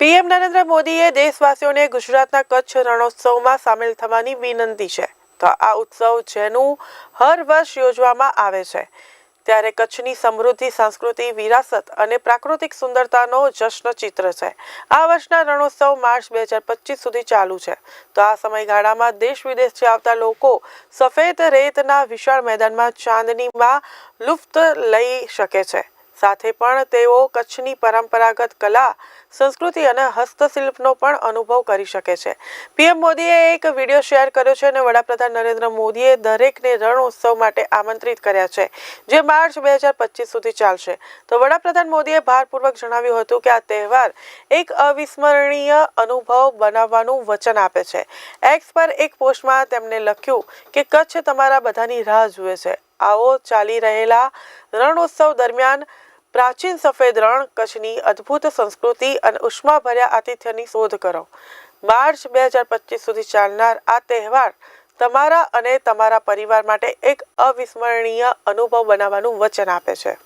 PM Narendra મોદીએ દેશવાસીઓને ગુજરાતના કચ્છ રણોત્સવમાં સામેલ થવાની વિનંતી છે. તો આ ઉત્સવ જેનું હર વર્ષ યોજવામાં આવે છે. ત્યારે કચ્છની સમૃદ્ધિ, સંસ્કૃતિ, વિરાસત અને પ્રાકૃતિક સુંદરતાનો જશ્ન ચિત્ર છે. આ વર્ષના રણોત્સવ માર્ચ બે હજાર પચીસ સુધી ચાલુ છે. તો આ સમયગાળામાં દેશ વિદેશથી આવતા લોકો સફેદ રેતના વિશાળ મેદાનમાં ચાંદનીમાં લુફ્ત લઈ શકે છે. સાથે પણ તેઓ કચ્છની પરંપરાગત કલા, સંસ્કૃતિ અને હસ્તશિલ્પનો પણ અનુભવ કરી શકે છે. પીએમ મોદીએ એક વીડિયો શેર કર્યો છે અને વડાપ્રધાન નરેન્દ્ર મોદીએ દરેકને રણ ઉત્સવ માટે આમંત્રિત કર્યા છે, જે માર્ચ બે હજાર પચીસ સુધી ચાલશે. તો વડાપ્રધાન મોદીએ ભારપૂર્વક જણાવ્યું હતું કે આ તહેવાર એક અવિસ્મરણીય અનુભવ બનાવવાનું વચન આપે છે. એક્સ પર એક પોસ્ટમાં તેમણે લખ્યું કે કચ્છ તમારા બધાની રાહ જુએ છે. આવો ચાલી રહેલા રણોત્સવ દરમિયાન પ્રાચીન સફેદ રણ, કચ્છની અદ્ભુત સંસ્કૃતિ અને ઉષ્માભર્યા આતિથ્યની શોધ કરો. માર્ચ બે હજાર પચીસ સુધી ચાલનાર આ તહેવાર તમારા અને તમારા પરિવાર માટે એક અવિસ્મરણીય અનુભવ બનાવવાનું વચન આપે છે.